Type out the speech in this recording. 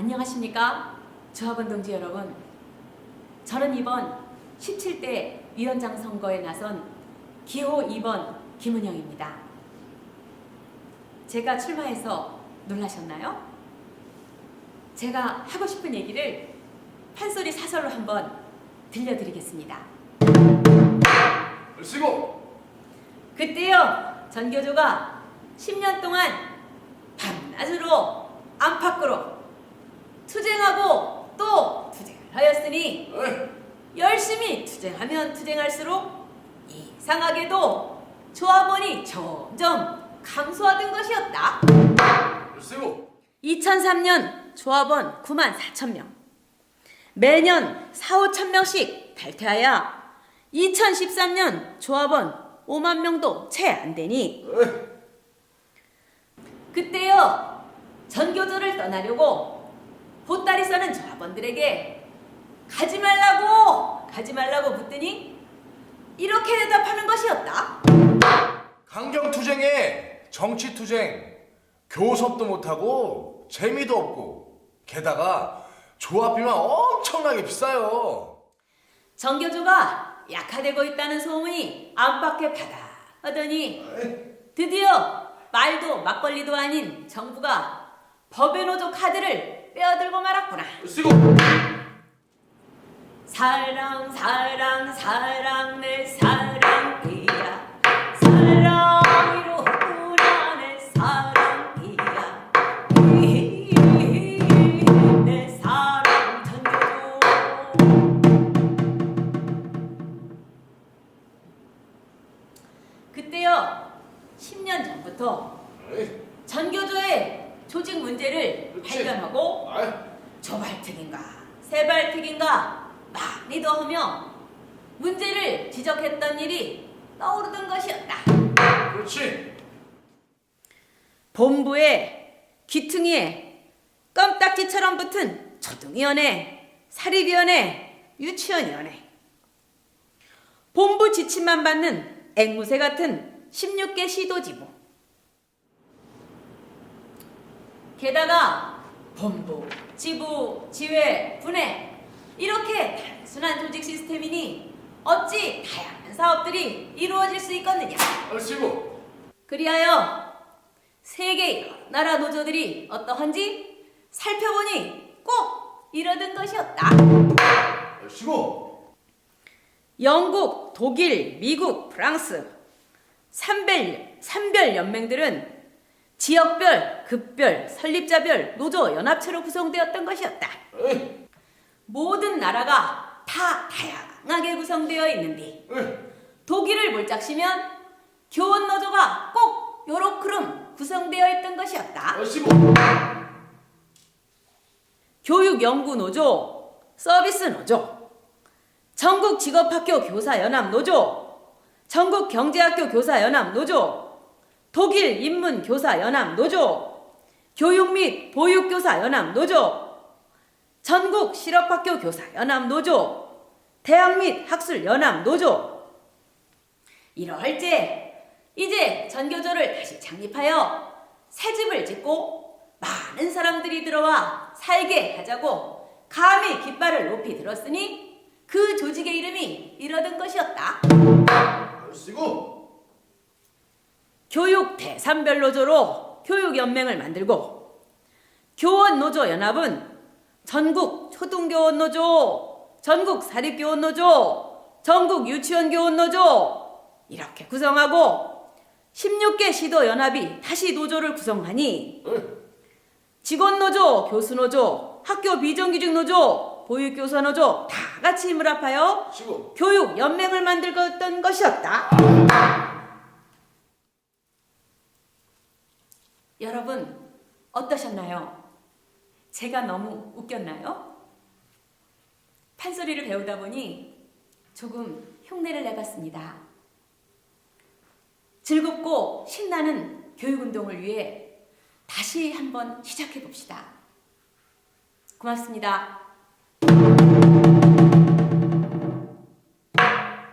안녕하십니까? 조합원 동지 여러분. 저는 이번 17대 위원장 선거에 나선 기호 2번 김은영입니다. 제가 출마해서 놀라셨나요? 제가 하고 싶은 얘기를 판소리 사설로 한번 들려드리겠습니다. 쓰고 그때요 전교조가 10년 동안 밤낮으로 안팎으로 투쟁하고 또 투쟁을 하였으니 열심히 투쟁하면 투쟁할수록 이상하게도 조합원이 점점 감소하던 것이었다. 쓰고 2003년 조합원 9만 4천 명. 매년 4, 5천 명씩 탈퇴하여 2013년 조합원 5만 명도 채 안 되니 그때요 전교조를 떠나려고 보따리 싸는 조합원들에게 가지 말라고 가지 말라고 붙더니 이렇게 대답하는 것이었다. 강경투쟁에 정치투쟁 교섭도 못하고 재미도 없고 게다가 조합비만 엄청나게 비싸요 정교조가 약화되고 있다는 소문이 안팎에 받아 하더니 드디어 말도 막걸리도 아닌 정부가 법의 노조 카드를 빼어들고 말았구나. 쓰고. 사랑 사랑 사랑 내 사랑이야. 사랑이로구나 내 사랑이야. 내 사랑 전교조. 그때요 10년 전부터 전교조의 조직 문제를 그렇지. 발견하고 아이, 조발특인가 세발특인가 많이 더 하며 문제를 지적했던 일이 떠오르던 것이었다. 그렇지 본부에 귀퉁이에 껌딱지처럼 붙은 초등위원회, 사립위원회, 유치원위원회 본부 지침만 받는 앵무새 같은 16개 시도지부 게다가 본부, 지부, 지회, 분회 이렇게 단순한 조직 시스템이니 어찌 다양한 사업들이 이루어질 수 있겠느냐? 쓰고 그리하여 세계 여러 나라 노조들이 어떠한지 살펴보니 꼭 이러던 것이었다. 쓰고 영국, 독일, 미국, 프랑스 산별, 산별 연맹들은 지역별, 급별, 설립자별 노조 연합체로 구성되었던 것이었다. 모든 나라가 다 다양하게 구성되어 있는데 독일을 몰짝시면 교원 노조가 꼭 요렇게름 구성되어 있던 것이었다. 교육 연구 노조, 서비스 노조, 전국 직업학교 교사 연합 노조, 전국 경제학교 교사 연합 노조, 독일 인문 교사 연합 노조, 교육 및 보육 교사 연합 노조, 전국 실업학교 교사 연합 노조, 대학 및 학술 연합 노조. 이러할때 이제 전교조를 다시 창립하여 새 집을 짓고 많은 사람들이 들어와 살게 하자고 감히 깃발을 높이 들었으니 그 조직의 이름이 이러던 것이었다. 쓰고 교육 대산별 노조로 교육연맹을 만들고 교원 노조 연합은 전국 초등교원 노조, 전국 사립교원 노조, 전국 유치원 교원 노조 이렇게 구성하고 16개 시도 연합이 다시 노조를 구성하니 직원 노조, 교수 노조, 학교 비정규직 노조, 보육교사 노조 다 같이 힘을 합하여 교육 연맹을 만들었던 것이었다. 여러분 어떠셨나요? 제가 너무 웃겼나요? 판소리를 배우다 보니 조금 흉내를 내봤습니다. 즐겁고 신나는 교육운동을 위해 다시 한번 시작해 봅시다. 고맙습니다.